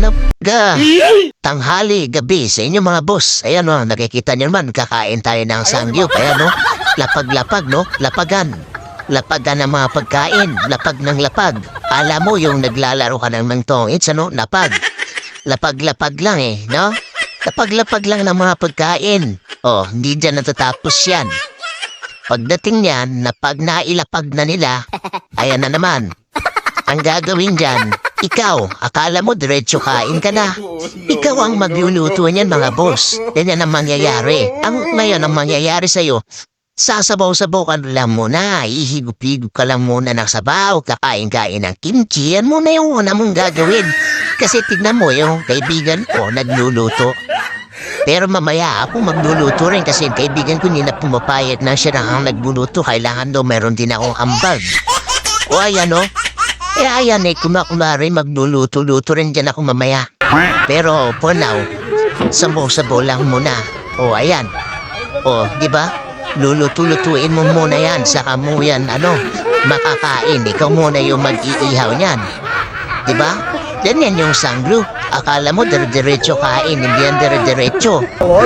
Magandang ga. Tanghali, gabi sa inyo mga boss. Ayan o, nakikita niyo naman, kakain tayo ng sangyup. Ayan o, lapag-lapag no, lapagan. Lapagan ng mga pagkain, lapag ng lapag. Alam mo yung naglalaro ka ng mangtong, it's ano, lapag. Lapag-lapag lang eh, no? Lapag-lapag lang ng mga pagkain. Oh, hindi dyan natatapos yan. Pagdating niyan, na pag nailapag na nila, ayan na naman. Ang gagawin dyan, ikaw, akala mo diretso kain ka na. Ikaw ang magluluto niyan mga boss. Ganyan ang mangyayari. Ang ngayon ang mangyayari sa'yo, sasabaw-sabaw ka lang muna, ihigup-higup ka lang muna ng sabaw, kakain-kain ng kimchi, yan muna yung una mong gagawin. Kasi tignan mo yung kaibigan ko nagluluto. Pero mamaya ako magluluto rin kasi kaibigan ko na pumapayat na siya na ang nagluluto. Kailangan daw meron din akong ambag. O ayan o. Eh ayan eh, kumakumari magluluto-luto rin dyan ako mamaya. Pero for now, sabo-sabo lang muna. O ayan. O, di ba? Luluto-lutuin mo muna yan. Saka mo yan, ano, makakain. Ikaw muna yung mag-iihaw niyan. Di ba? Ganyan yung sanglo. Akala mo dire-diretso kain, hindi yan dire-diretso. O,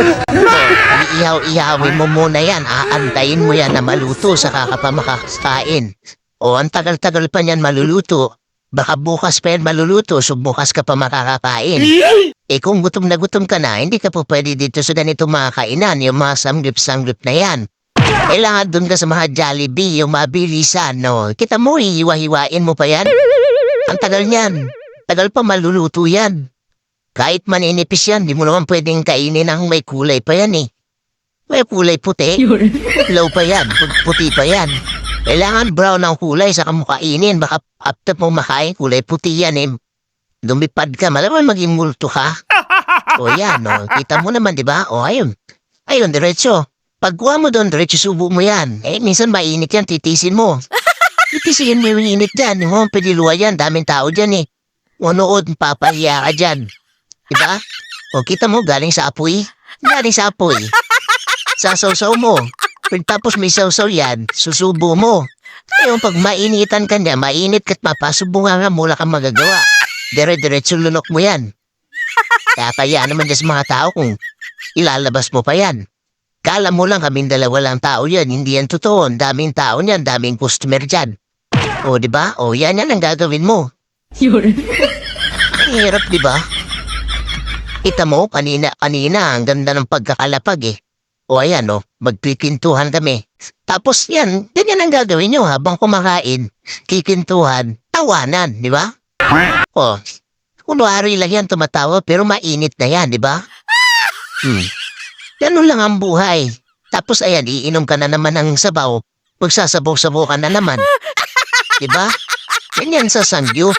iihaw-ihawin mo muna yan. Aantayin mo yan na maluto saka ka pa makakain. O, ang tagal-tagal pa niyan maluluto. Baka bukas pa yan maluluto, so bukas ka pa makakakain. Eh kung gutom na gutom ka na, hindi ka po pwede dito sa ganito mga kainan, yung mga sanggip-sanggip na yan. Kailangan dun ka sa mga Jollibee, yung mabilisan, no? Kita mo, hiwa-hiwain mo pa yan. Ang tagal niyan. Tagal pa maluluto yan. Kahit maninipis yan, di mo naman pwedeng kainin ang may kulay pa yan eh. May kulay puti. Low pa yan, pu- puti pa yan. Kailangan brown ang kulay sa kamukainin. Baka after mo makain, kulay puti yan eh. Lumipad ka, malamang maging multo ka. o yan, o. Kita mo naman, di ba? O ayun. Ayun, diretso. Pagkuha mo doon, diretso subo mo yan. Eh, minsan mainit yan, titisin mo. Titisin mo yung init dyan. Yung mga pediluwa yan, daming tao dyan eh. Manood, papahiya ka dyan. Diba? O kita mo, galing sa apoy. Galing sa apoy. Sasaw-saw mo. Pagtapos may saw-saw yan, susubo mo. Ngayon, pag mainitan ka niya, mainit ka't mapasubo nga nga, mula kang magagawa. Dire-diretso lunok mo yan. Kaya kaya naman dyan sa mga tao kung ilalabas mo pa yan. Kala mo lang kaming dalawa lang tao yan, hindi yan totoo. Ang daming tao niyan, daming customer dyan. O, di ba? O, yan yan ang gagawin mo. Ang hirap, di ba? Kita mo, kanina, kanina, ang ganda ng pagkakalapag eh. O ayan o, magkikintuhan kami. Tapos yan, ganyan ang gagawin nyo habang kumakain. Kikintuhan, tawanan, di ba? O, kunwari lang yan tumatawa pero mainit na yan, di ba? Hmm. Ganun lang ang buhay. Tapos ayan, iinom ka na naman ng sabaw. Magsasabaw-sabaw ka na naman. Di ba? Ganyan sa sangyup.